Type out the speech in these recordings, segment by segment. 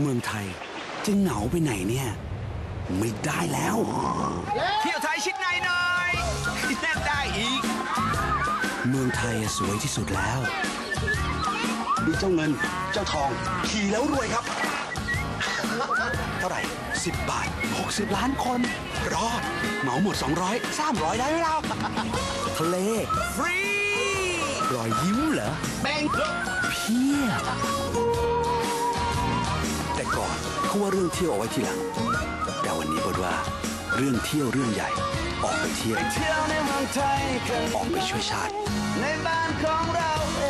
เมืองไทยจะเหงาไปไหนเนี่ย ไม่ได้แล้ว เที่ยวไทยชิดในหน่อยแน่นได้อีก เมืองไทยอะสวยที่สุดแล้วมีเจ้าเงินเจ้าทอง ขี่แล้วรวยครับ เท่าไหร่ 10 บาท 60 ล้านคน รอด เหมาหมด 200 300 ได้ไหมเราทะเล ฟรีรอยยิ้มเหรอเบ่งเพียบแต่ ก่อนเขาว่าเรื่องเที่ยวเอาไว้ทีหลัง แต่วันนี้บทว่า เรื่องเที่ยวเรื่องใหญ่ ออกไปเที่ยวเที่ยวในเมืองไทยกันออกไปช่วยชาติ ในบ้านของเราเอ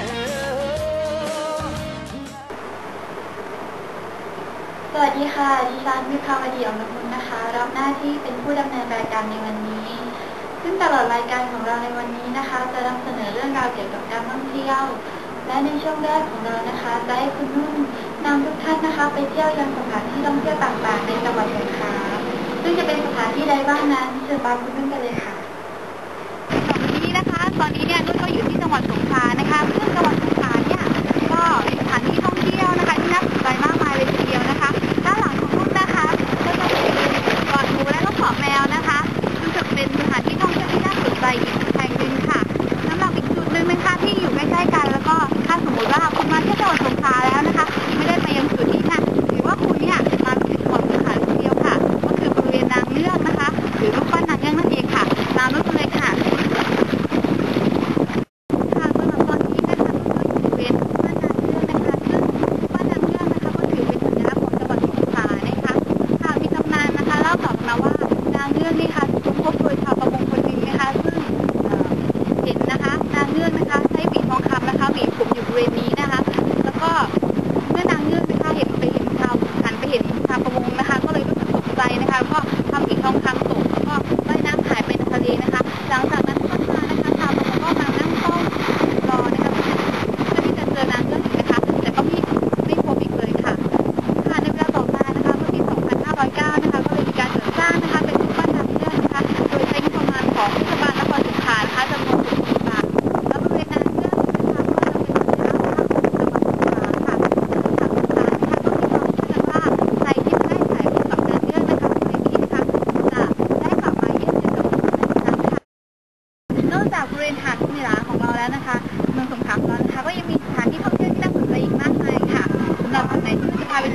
งสวัสดีค่ะ ดิฉันวิภาวดีอมนุนนะคะ รับหน้าที่เป็นผู้ดำเนินรายการในวันนี้ ซึ่งตลอดรายการของเราในวันนี้นะคะ จะนำเสนอเรื่องราวเกี่ยวกับการท่องเที่ยว และในช่วงแรกของเรานะคะ จะให้คุณนุ่น นำทุกท่านนะคะ ไปเที่ยวยังสถานที่ท่องเที่ยวต่างๆในจังหวัดสงขลาซึ่งจะเป็นสถานที่ใดบ้างนั้นเชิญตามคุณนุ่นกันเลยค่ะ ตอนนี้นะคะ ตอนนี้เนี่ยนุ่นก็อยู่ที่จังหวัดสงขลา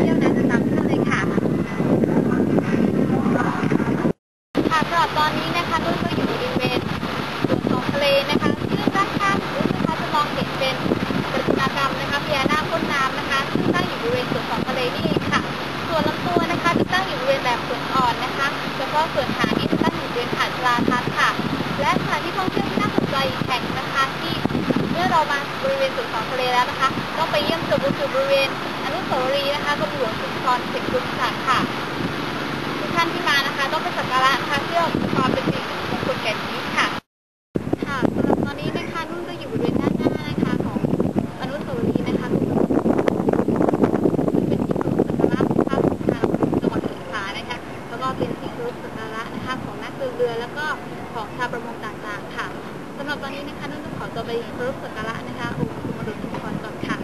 ที่จะพาไปเที่ยวนั้นจะตามเพื่อนเลยค่ะค่ะสำหรับตอนนี้นะคะนุ่นก็อยู่บริเวณสวนของทะเลนะคะซึ่งด้านข้างนุ่นนะคะจะมองเห็นเป็นประติมากรรมนะคะพญานาคพ่นน้ำนะคะ ซึ่งตั้งอยู่บริเวณสวนของทะเลนี่เองค่ะ ส่วนลำตัวนะคะจะตั้งอยู่บริเวณแบบสวนอ่อนนะคะ แล้วก็ส่วนหางนี่จะตั้งอยู่บริเวณหาดปลาทัดค่ะ และสถานที่ท่องเที่ยวที่น่าสนใจอีกแห่งนะคะที่เมื่อเรามาบริเวณสวนของทะเลแล้วนะคะต้องไปเยี่ยมชมก็คือบริเวณ นุสาวรีย์นะคะกรมหลวงชุมพรเขตกุลศักดิ์ค่ะทุกท่านที่มานะคะ ต้องไปสักการะนะคะเพื่อความเป็นสิริมงคลแก่ชีวิตค่ะสำหรับตอนนี้นะคะนุ่นก็อยู่บริเวณด้านหน้านะคะของอนุสาวรีย์นะคะซึ่งเป็นที่เคารพสักการะของชาวสงขลาจังหวัดสงขลานะคะแล้วก็เป็นที่เคารพสักการะนะคะของนักเดินเรือแล้วก็ของชาวประมงต่างๆค่ะสำหรับตอนนี้นะคะนุ่นต้องขอตัวไปเคารพสักการะนะคะองค์สมเด็จพระจุลก่อนค่ะ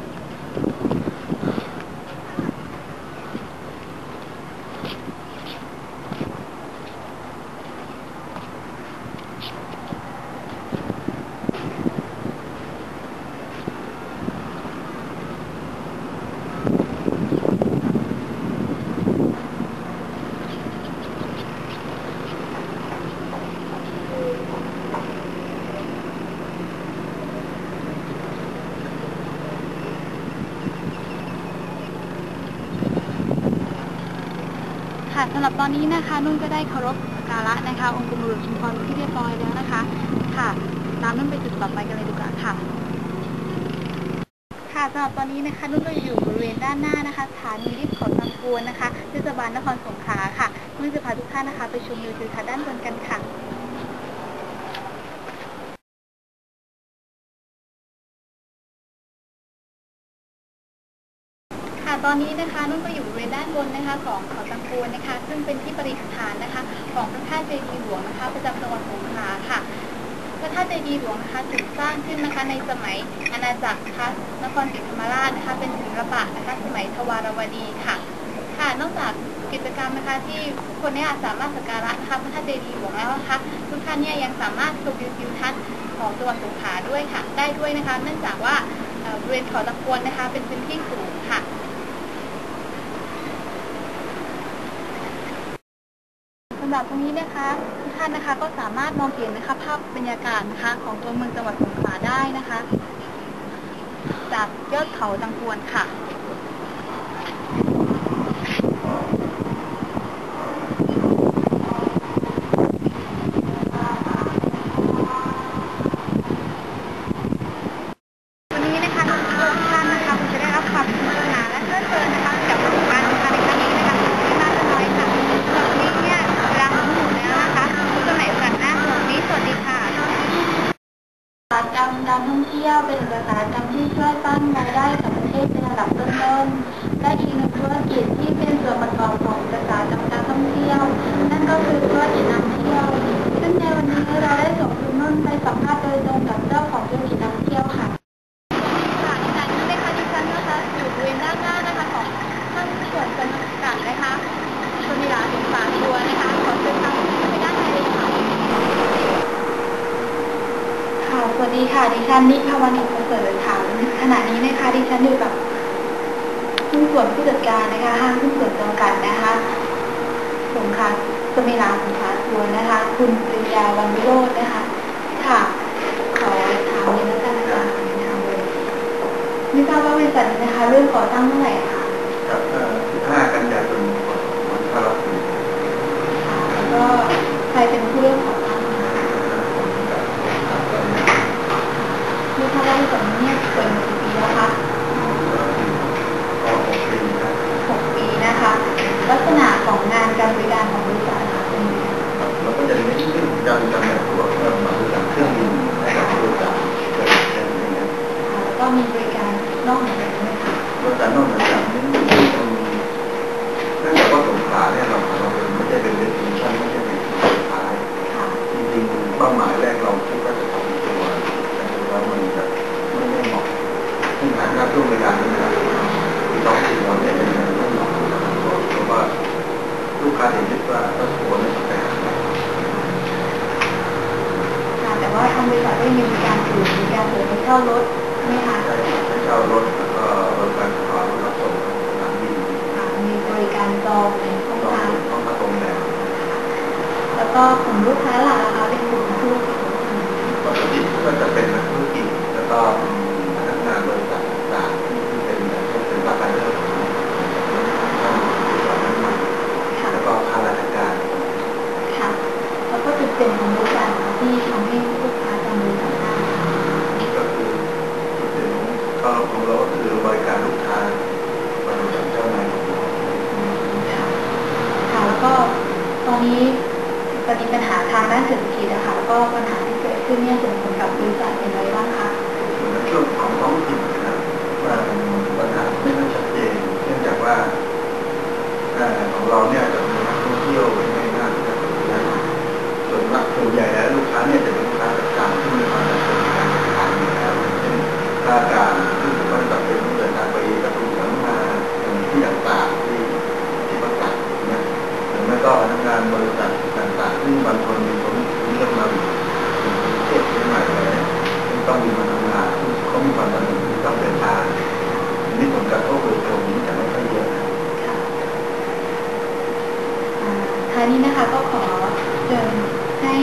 ค่ะสำหรับตอนนี้นะคะนุ่นก็ได้เคารพสักการะนะคะ องค์กรมหลวงชุมพรที่เรียบร้อยแล้วนะคะ ค่ะ ตามนุ่นไปจุดต่อไปกันเลยดีกว่าค่ะ ค่ะสำหรับตอนนี้นะคะ นุ่นก็อยู่บริเวณด้านหน้านะคะสถานีริบเขอตังกวนนะคะเทศบาลนครสงขลาค่ะนุ่นจะพาทุกท่านนะคะ ไปชมวิวทิวทัศน์ด้านบนกันค่ะ ค่ะ ตอนนี้นะคะนุ่นก็อยู่บริเวณด้านบนนะคะ ของเขาตังกวนนะคะ ซึ่งเป็นที่ประดิษฐานนะคะ ของพระธาตุเจดีย์หลวงนะคะ ประจำจังหวัดสงขลาค่ะพระธาตุเจดีย์หลวงนะคะถูกสร้างขึ้นนะคะในสมัยอาณาจักรนะคะนครศรีธรรมราชนะคะ เป็นศิลปะนะคะสมัยทวารวดีค่ะ ค่ะ นอกจากกิจกรรมนะคะที่ทุกคนเนี่ยสามารถสักการะนะคะพระธาตุเจดีย์หลวงแล้วนะคะทุกท่านเนี่ยยังสามารถชมวิวทิวทัศน์ของจังหวัดสงขลาด้วยค่ะ ได้ด้วยนะคะ เนื่องจากว่าบริเวณเขาตะกวนนะคะ เป็นพื้นที่สูงค่ะ สำหรับตรงนี้นะคะทุกท่านนะคะก็สามารถมองเห็นนะคะ ภาพบรรยากาศนะคะของตัวเมืองจังหวัดสงขลาได้นะคะ จากยอดเขาตังกวนค่ะ วันนี้นะคะทุกท่านนะคะคงจะได้รับความสนุกสนานและเพลิดเพลินนะคะกับการทำการในครั้งนี้นะคะที่น่าจะน้อยค่ะสำหรับวันนี้เนี่ยเวลาของหนูแล้วนะคะพบกันใหม่โอกาสหน้าสำหรับวันนี้สวัสดีค่ะ อุตสาหก รรมการท่องเที่ยวเป็นอุตสาหกรรมที่ช่วยสร้างรายได้กับประเทศเป็นระดับต้นๆและอีกหนึ่งธุรกิจที่เป็นส่วนประกอบของอุตสาหกรรมการท่องเที่ยว นั่นก็คือธุรกิจนำเที่ยว ซึ่งในวันนี้เราได้ส่งคุณนุ่นไปสัมภาษณ์โดยตรงกับเจ้าของธุรกิจนำเที่ยวค่ะค่ะดิฉันนะคะดิฉันนะคะอยู่บริเวณด้านหน้านะคะของห้างส่วนจำกัดนะคะชนิราสงขลาทัวร์นะคะขอเชิญทางไปด้านในเลยค่ะ ค่ะ สวัส วันนิพาวณิประเสริฐค่ะขณะนี้นะคะดิฉันอยู่กับหุ้นส่วนผู้จัดการนะคะห้างหุ้นส่วนจำกัดนะคะสงขลาสมิลาสงขลาทัวร์นะคะ คุณปริยาวันวิโรจน์นะคะ ค่ะขอถามเลยแล้วกันนะคะถามเลยไม่ทราบว่าบริษัทนี้นะคะเริ่มก่อตั้งเมื่อไหร่คะ กับ15กันยายน2564 แล้วก็ใครเป็นผู้เริ่มก่อตั้งคะไม่ทราบว่าบริษัทนี้เนี่ยเปิดมากี่ปีแล้วคะ ก็6ปีนะ หกปีนะคะ ลักษณะของงานการบริการของบริษัทนะคะเป็นยังไงคะ เราก็จะเน้นเรื่องการจำหน่ายตัวเพิ่มมาจากเครื่องบินให้กับผู้โดยสารเกิดเช่นนี้นะ ค่ะแล้วก็มีบริการนอกเหนือจากนี้ไหมคะ รถการนอกเหนือจากนี้มันมีเนื่องจากว่าสงขลาเนี่ยเราเราเป็นไม่ใช่เป็นเดสติเนชั่นไม่ใช่เป็นที่สุดท้าย ค่ะ จริงๆเป้าหมายแรกเราคิดว่าจะทำตัวแต่ดูแล้วมันจะไม่ไม่เหมาะซึ่งหากช่วงเวลานี้นะที่ต้องถึงเราเนี่ยเป็นไม่เหมาะกับตัวเพราะว่า ลูกค้าเห็นว่าถ้าตัวเนี่ยจะไปหาไหนค่ะแต่ว่าทางบริษัทได้มีบริการอื่นมีการเสริมให้เช่ารถใช่ไหมคะใช่ให้เช่ารถแล้วก็บริการขอรับส่งสนามบิน ค่ะมีบริการจองเป็นห้อง ต้อง พัก ต้องมาตรงแนว แล้วก็กลุ่มลูกค้าหลักนะคะเป็นกลุ่มธุรกิจ ปกติก็จะเป็นนักธุรกิจแล้วก็พนักงานบริษัทต่างๆที่เป็นเป็นรับการเลือกของต้องติดต่อนั้นมา ค่ะ แล้วก็ข้าราชการ ค่ะ แล้วก็จุดเด่นของบริษัทนะคะที่ทำให้ลูกค้าจำบริษัทได้ค่ะ ก็คือถึงก็ของเราก็คือบริการลูกค้าบริการเจ้านายของเรา ค่ะค่ะแล้วก็ตอนนี้ตอนนี้ปัญหาทางด้านเศรษฐ กิจน ผลกระทบโดยตรงนี้แต่ไม่ค่อยเยอะนะค่ะอ่านี้นะคะก็ขอเชิญให้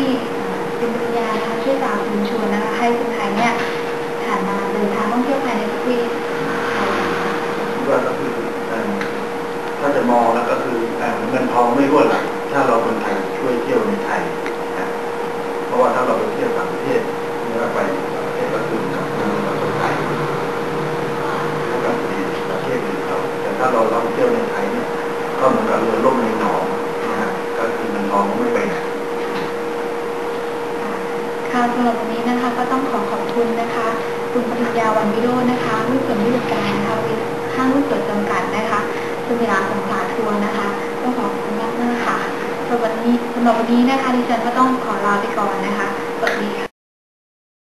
คุณปริยาช่วยตามคุณชวนนะคะให้คนไทยเนี่ยผ่านมาเดินทางท่องเที่ยวภายในประเทศ ค่ะสำหรับวันนี้นะคะก็ต้องขอขอบคุณนะคะ คุณปริญญาวันวิโรจน์นะคะผู้ส่วนผู้จัดการนะคะห้างหุ้นส่วนจำกัดนะคะสมิลาของขาทัวร์นะคะก็ขอบคุณมากมากค่ะสำหรับวันนี้สำหรับวันนี้นะคะดิฉันก็ต้องขอลาไปก่อนนะคะสวัสดีค่ะ